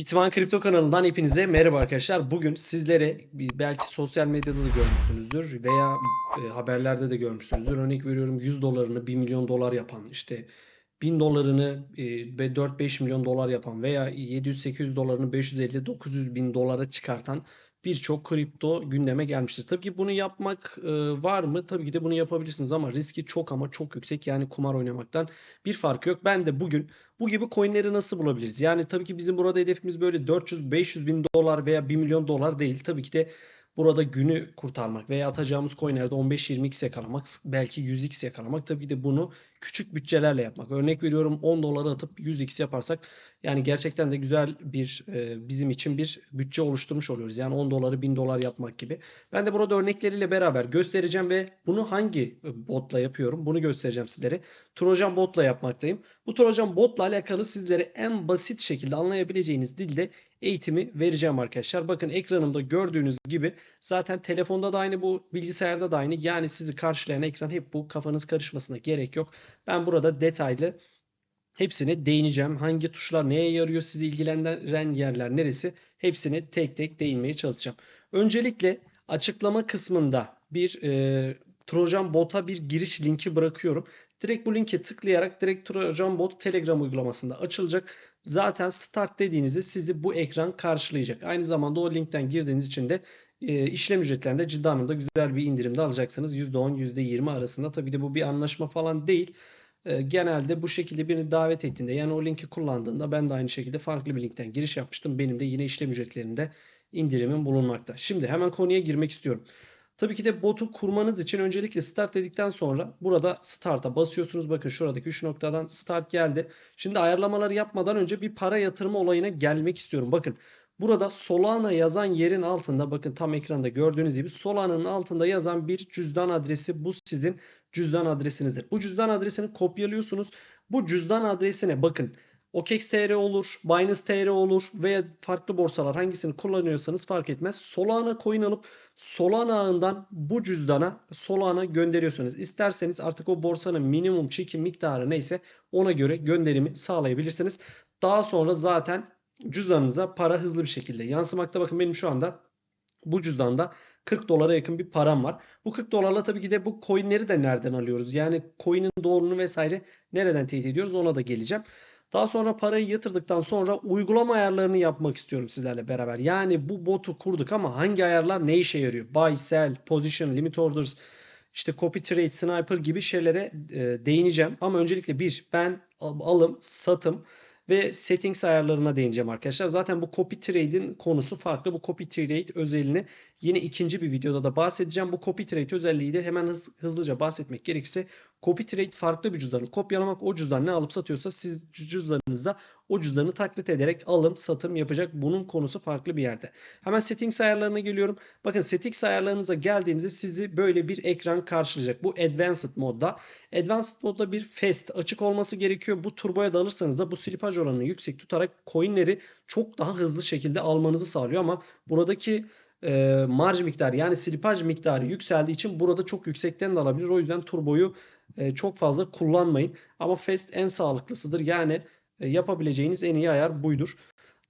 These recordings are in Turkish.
Bitman Kripto kanalından hepinize merhaba arkadaşlar. Bugün sizlere belki sosyal medyada da görmüşsünüzdür veya e, haberlerde de görmüşsünüzdür. Örnek veriyorum 100 dolarını 1 milyon dolar yapan işte 1000 dolarını e, ve 4-5 milyon dolar yapan veya 700-800 dolarını 550-900 bin dolara çıkartan birçok kripto gündeme gelmiştir. Tabii ki bunu yapmak e, var mı? Tabii ki de bunu yapabilirsiniz ama riski çok ama çok yüksek. Yani kumar oynamaktan bir farkı yok. Ben de bugün bu gibi coinleri nasıl bulabiliriz? Yani tabii ki bizim burada hedefimiz böyle 400-500 bin dolar veya 1 milyon dolar değil. Tabii ki de burada günü kurtarmak veya atacağımız coinlerde 15-20x yakalamak, belki 100x yakalamak. Tabii ki de bunu küçük bütçelerle yapmak. Örnek veriyorum 10 dolara atıp 100x yaparsak yani gerçekten de güzel bir e, bizim için bir bütçe oluşturmuş oluyoruz. Yani 10 doları 1000 dolar yapmak gibi. Ben de burada örnekleriyle beraber göstereceğim ve bunu hangi botla yapıyorum bunu göstereceğim sizlere. Trojan botla yapmaktayım. Bu Trojan botla alakalı sizlere en basit şekilde anlayabileceğiniz dilde eğitimi vereceğim arkadaşlar. Bakın ekranımda gördüğünüz gibi zaten telefonda da aynı bu bilgisayarda da aynı. Yani sizi karşılayan ekran hep bu kafanız karışmasına gerek yok. Ben burada detaylı hepsine değineceğim. Hangi tuşlar neye yarıyor, sizi ilgilendiren yerler neresi? Hepsine tek tek değinmeye çalışacağım. Öncelikle açıklama kısmında bir e, Trojan bot'a bir giriş linki bırakıyorum. Direkt bu linke tıklayarak direkt Trojan bot Telegram uygulamasında açılacak. Zaten start dediğinizde sizi bu ekran karşılayacak. Aynı zamanda o linkten girdiğiniz için de e, işlem ücretlerinde ciddi anlamda güzel bir indirimde alacaksınız. %10, %20 arasında. Tabii de bu bir anlaşma falan değil. E, genelde bu şekilde birini davet ettiğinde yani o linki kullandığında ben de aynı şekilde farklı bir linkten giriş yapmıştım. Benim de yine işlem ücretlerinde indirimim bulunmakta. Şimdi hemen konuya girmek istiyorum. Tabii ki de botu kurmanız için öncelikle start dedikten sonra burada start'a basıyorsunuz. Bakın şuradaki 3 noktadan start geldi. Şimdi ayarlamaları yapmadan önce bir para yatırma olayına gelmek istiyorum. Bakın burada Solana yazan yerin altında bakın tam ekranda gördüğünüz gibi Solana'nın altında yazan bir cüzdan adresi bu sizin cüzdan adresinizdir. Bu cüzdan adresini kopyalıyorsunuz. Bu cüzdan adresine bakın OKEX.TR olur, Binance TR olur veya farklı borsalar hangisini kullanıyorsanız fark etmez. Solana coin alıp Solana ağından bu cüzdana Solana gönderiyorsunuz. İsterseniz artık o borsanın minimum çekim miktarı neyse ona göre gönderimi sağlayabilirsiniz. Daha sonra zaten cüzdanınıza para hızlı bir şekilde yansımakta. Bakın benim şu anda bu cüzdanda 40 dolara yakın bir param var. Bu 40 dolarla tabii ki de bu coinleri de nereden alıyoruz? Yani coin'in doğruluğunu vesaire nereden teyit ediyoruz ona da geleceğim. Daha sonra parayı yatırdıktan sonra uygulama ayarlarını yapmak istiyorum sizlerle beraber. Yani bu botu kurduk ama hangi ayarlar ne işe yarıyor? Buy, sell, position, limit orders, işte copy trade, sniper gibi şeylere e, değineceğim. Ama öncelikle bir ben al- alım, satım ve settings ayarlarına değineceğim arkadaşlar. Zaten bu copy trade'in konusu farklı. Bu copy trade özelliğini yine ikinci bir videoda da bahsedeceğim. Bu copy trade özelliği de hemen hız- hızlıca bahsetmek gerekirse copy trade farklı bir cüzdanı kopyalamak. O cüzdan ne alıp satıyorsa siz cü- cüzdanınızda o cüzdanı taklit ederek alım satım yapacak. Bunun konusu farklı bir yerde. Hemen settings ayarlarına geliyorum. Bakın settings ayarlarınıza geldiğinizde sizi böyle bir ekran karşılayacak. Bu advanced modda. Advanced modda bir fast açık olması gerekiyor. Bu turboya da alırsanız da bu slipaj oranını yüksek tutarak coinleri çok daha hızlı şekilde almanızı sağlıyor ama buradaki e, marj miktarı yani slipaj miktarı yükseldiği için burada çok yüksekten de alabilir. O yüzden turboyu e, çok fazla kullanmayın. Ama fast en sağlıklısıdır. Yani e, yapabileceğiniz en iyi ayar buydur.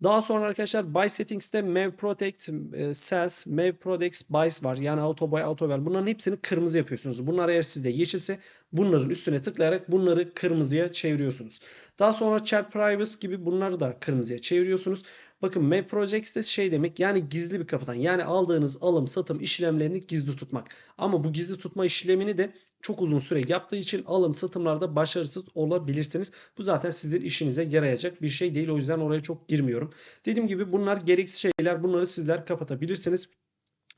Daha sonra arkadaşlar buy settings'te Mev Protect, e, Sells, Mev Protect, Buys var. Yani Auto Buy, Auto Well. Bunların hepsini kırmızı yapıyorsunuz. Bunlar eğer sizde yeşilse bunların üstüne tıklayarak bunları kırmızıya çeviriyorsunuz. Daha sonra Chat Privacy gibi bunları da kırmızıya çeviriyorsunuz. Bakın Map Projects de şey demek yani gizli bir kapıdan. Yani aldığınız alım satım işlemlerini gizli tutmak. Ama bu gizli tutma işlemini de çok uzun süre yaptığı için alım satımlarda başarısız olabilirsiniz. Bu zaten sizin işinize yarayacak bir şey değil. O yüzden oraya çok girmiyorum. Dediğim gibi bunlar gereksiz şeyler. Bunları sizler kapatabilirsiniz.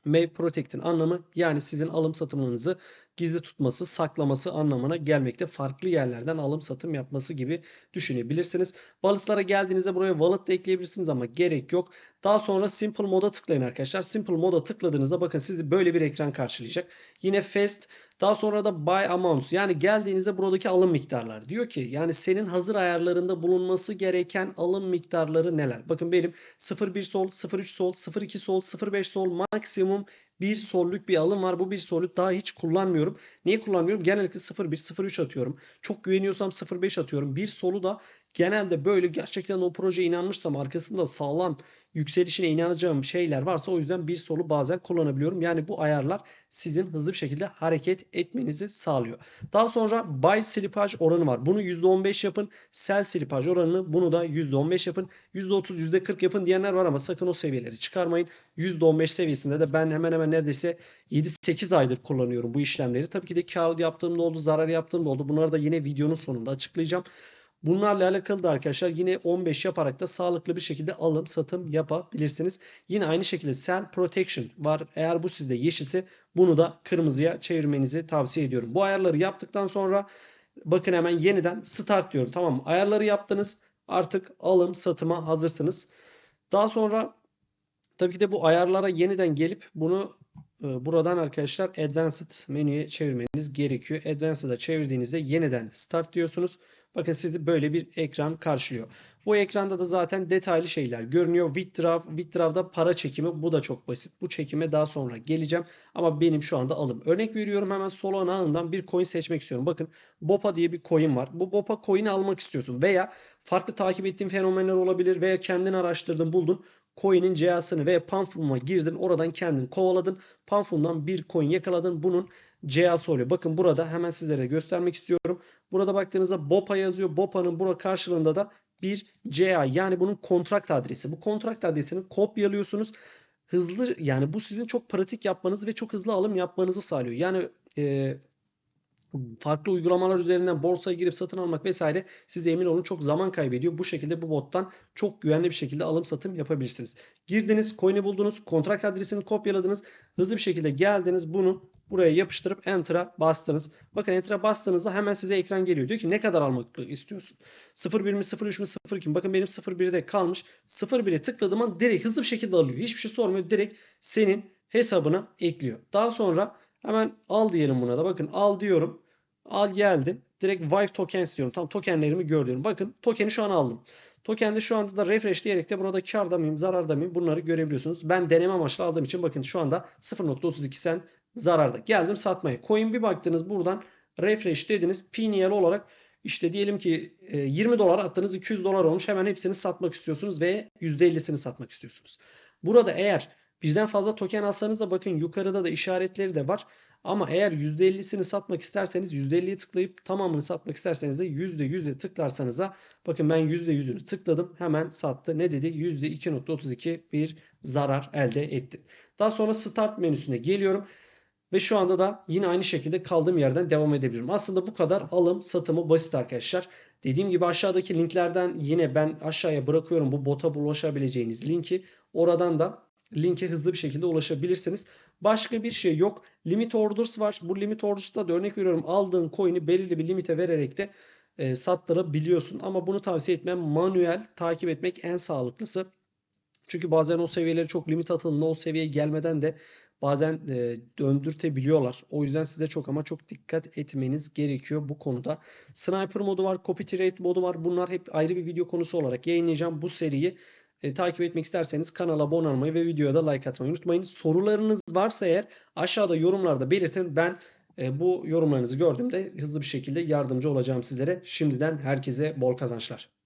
May Protect'in anlamı yani sizin alım satımınızı gizli tutması, saklaması anlamına gelmekte. Farklı yerlerden alım satım yapması gibi düşünebilirsiniz. Balıklara geldiğinizde buraya wallet da ekleyebilirsiniz ama gerek yok. Daha sonra Simple Mode'a tıklayın arkadaşlar. Simple Mode'a tıkladığınızda bakın sizi böyle bir ekran karşılayacak. Yine Fast daha sonra da Buy Amounts yani geldiğinizde buradaki alım miktarları. Diyor ki yani senin hazır ayarlarında bulunması gereken alım miktarları neler? Bakın benim 0.1 sol, 0.3 sol, 0.2 sol, 0.5 sol maksimum bir solluk bir alım var. Bu bir solluk daha hiç kullanmıyorum. Niye kullanmıyorum? Genellikle 0.1, 0.3 atıyorum. Çok güveniyorsam 0.5 atıyorum. Bir solu da Genelde böyle gerçekten o projeye inanmışsam arkasında sağlam yükselişine inanacağım şeyler varsa o yüzden bir solu bazen kullanabiliyorum. Yani bu ayarlar sizin hızlı bir şekilde hareket etmenizi sağlıyor. Daha sonra buy slippage oranı var. Bunu %15 yapın. Sell slippage oranını bunu da %15 yapın. %30, %40 yapın diyenler var ama sakın o seviyeleri çıkarmayın. %15 seviyesinde de ben hemen hemen neredeyse 7-8 aydır kullanıyorum bu işlemleri. Tabii ki de kar yaptığım da oldu, zarar yaptığım da oldu. Bunları da yine videonun sonunda açıklayacağım. Bunlarla alakalı da arkadaşlar yine 15 yaparak da sağlıklı bir şekilde alım satım yapabilirsiniz. Yine aynı şekilde sell protection var. Eğer bu sizde yeşilse bunu da kırmızıya çevirmenizi tavsiye ediyorum. Bu ayarları yaptıktan sonra bakın hemen yeniden start diyorum. Tamam? Ayarları yaptınız. Artık alım satıma hazırsınız. Daha sonra tabii ki de bu ayarlara yeniden gelip bunu e, buradan arkadaşlar advanced menüye çevirmeniz gerekiyor. Advanced'a çevirdiğinizde yeniden start diyorsunuz. Bakın sizi böyle bir ekran karşılıyor. Bu ekranda da zaten detaylı şeyler görünüyor. Withdraw, withdraw'da para çekimi bu da çok basit. Bu çekime daha sonra geleceğim. Ama benim şu anda alım. Örnek veriyorum hemen Solana ağından bir coin seçmek istiyorum. Bakın BOPA diye bir coin var. Bu BOPA coin'i almak istiyorsun veya farklı takip ettiğin fenomenler olabilir veya kendin araştırdın buldun. Coin'in CA'sını veya Panflum'a girdin. Oradan kendin kovaladın. Panflum'dan bir coin yakaladın. Bunun CA'sı oluyor. Bakın burada hemen sizlere göstermek istiyorum. Burada baktığınızda BOPA yazıyor. BOPA'nın burada karşılığında da bir CA yani bunun kontrakt adresi. Bu kontrakt adresini kopyalıyorsunuz. Hızlı yani bu sizin çok pratik yapmanızı ve çok hızlı alım yapmanızı sağlıyor. Yani e, farklı uygulamalar üzerinden borsaya girip satın almak vesaire size emin olun çok zaman kaybediyor. Bu şekilde bu bottan çok güvenli bir şekilde alım satım yapabilirsiniz. Girdiniz, coin'i buldunuz, kontrat adresini kopyaladınız. Hızlı bir şekilde geldiniz bunu buraya yapıştırıp enter'a bastınız. Bakın enter'a bastığınızda hemen size ekran geliyor. Diyor ki ne kadar almak istiyorsun? 01 mi 03 mi 02 mi? Bakın benim 01'de kalmış. 01'e tıkladığım an direkt hızlı bir şekilde alıyor. Hiçbir şey sormuyor. Direkt senin hesabına ekliyor. Daha sonra hemen al diyelim buna da. Bakın al diyorum. Al geldi. Direkt Vive tokens diyorum. Tam tokenlerimi gör diyorum. Bakın tokeni şu an aldım. Tokende şu anda da refresh diyerek de burada karda mıyım, zararda mıyım bunları görebiliyorsunuz. Ben deneme amaçlı aldığım için bakın şu anda 0.32 sen zararda. Geldim satmaya. Coin bir baktınız buradan refresh dediniz. Piniel olarak işte diyelim ki 20 dolar attınız 200 dolar olmuş. Hemen hepsini satmak istiyorsunuz ve %50'sini satmak istiyorsunuz. Burada eğer birden fazla token alsanız da bakın yukarıda da işaretleri de var. Ama eğer %50'sini satmak isterseniz %50'yi tıklayıp tamamını satmak isterseniz de %100'e tıklarsanız da bakın ben %100'ünü tıkladım hemen sattı. Ne dedi? %2.32 bir zarar elde etti. Daha sonra start menüsüne geliyorum. Ve şu anda da yine aynı şekilde kaldığım yerden devam edebilirim. Aslında bu kadar alım satımı basit arkadaşlar. Dediğim gibi aşağıdaki linklerden yine ben aşağıya bırakıyorum bu bota ulaşabileceğiniz linki. Oradan da linke hızlı bir şekilde ulaşabilirsiniz. Başka bir şey yok. Limit orders var. Bu limit orders'ta da örnek veriyorum aldığın coin'i belirli bir limite vererek de e, sattırabiliyorsun. Ama bunu tavsiye etmem. Manuel takip etmek en sağlıklısı. Çünkü bazen o seviyeleri çok limit atıldığında o seviyeye gelmeden de bazen e, döndürtebiliyorlar. O yüzden size çok ama çok dikkat etmeniz gerekiyor bu konuda. Sniper modu var, copy trade modu var. Bunlar hep ayrı bir video konusu olarak yayınlayacağım bu seriyi. E, takip etmek isterseniz kanala abone olmayı ve videoya da like atmayı unutmayın. Sorularınız varsa eğer aşağıda yorumlarda belirtin. Ben e, bu yorumlarınızı gördüğümde hızlı bir şekilde yardımcı olacağım sizlere. Şimdiden herkese bol kazançlar.